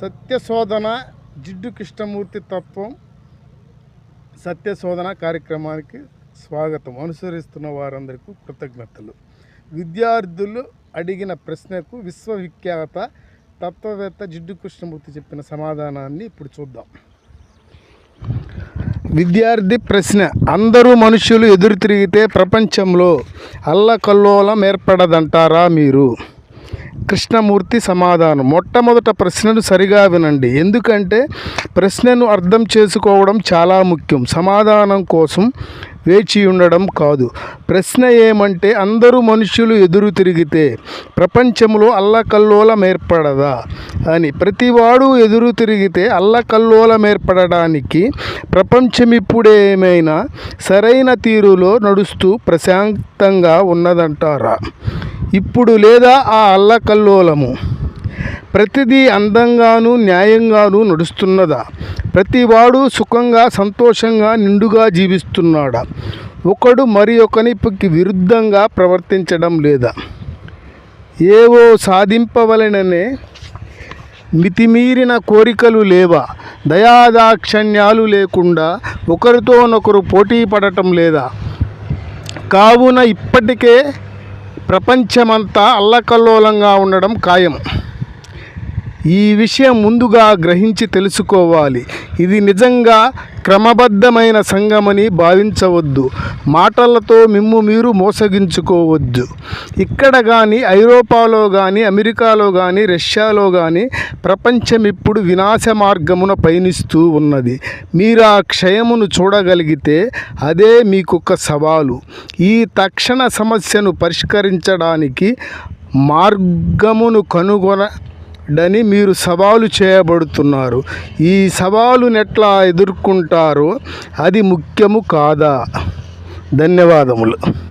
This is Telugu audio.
సత్యశోధన జిడ్డు కృష్ణమూర్తి తత్వం సత్యశోధన కార్యక్రమానికి స్వాగతం. అనుసరిస్తున్న వారందరికీ కృతజ్ఞతలు. విద్యార్థులు అడిగిన ప్రశ్నకు విశ్వవిఖ్యాత తత్వవేత్త జిడ్డు కృష్ణమూర్తి చెప్పిన సమాధానాన్ని ఇప్పుడు చూద్దాం. విద్యార్థి ప్రశ్న అందరూ మనుషులు ఎదురు తిరిగితే ప్రపంచంలో అల్లకల్లోలం ఏర్పడదంటారా మీరు? కృష్ణమూర్తి సమాధానం. మొట్టమొదట ప్రశ్నను సరిగా వినండి. ఎందుకంటే ప్రశ్నను అర్థం చేసుకోవడం చాలా ముఖ్యం. సమాధానం కోసం వేచి ఉండడం కాదు. ప్రశ్న ఏమంటే అందరూ మనుషులు ఎదురు తిరిగితే ప్రపంచంలో అల్లకల్లోలం ఏర్పడదా అని. ప్రతివాడు ఎదురు తిరిగితే అల్లకల్లోలం ఏర్పడడానికి ప్రపంచం ఇప్పుడేమైనా సరైన తీరులో నడుస్తూ ప్రశాంతంగా ఉన్నదంటారా? ఇప్పుడు లేదా ఆ అల్లకల్లోలము. ప్రతిదీ అందంగాను న్యాయంగాను నడుస్తున్నదా? ప్రతివాడు సుఖంగా సంతోషంగా నిండుగా జీవిస్తున్నాడా? ఒకడు మరి ఒకనికి విరుద్ధంగా ప్రవర్తించడం లేదా? ఏవో సాధింపవలననే మితిమీరిన కోరికలు లేవా? దయాదాక్షణ్యాలు లేకుండా ఒకరితోనొకరు పోటీ పడటం లేదా? కావున ఇప్పటికే ప్రపంచమంతా అల్లకల్లోలంగా ఉండడం ఖాయం. ఈ విషయం ముందుగా గ్రహించి తెలుసుకోవాలి. ఇది నిజంగా క్రమబద్ధమైన సంఘమని భావించవద్దు. మాటలతో మిమ్ము మీరు మోసగించుకోవద్దు. ఇక్కడ కానీ ఐరోపాలో కానీ అమెరికాలో కానీ రష్యాలో కానీ ప్రపంచం ఇప్పుడు వినాశ మార్గమున పయనిస్తూ ఉన్నది. మీరు ఆ క్షయమును చూడగలిగితే అదే మీకొక సవాలు. ఈ తక్షణ సమస్యను పరిష్కరించడానికి మార్గమును కనుగొన డని మీరు సవాలు చేయబడుతున్నారు. ఈ సవాలును ఎట్లా ఎదుర్కొంటారో అది ముఖ్యము కాదా? ధన్యవాదములు.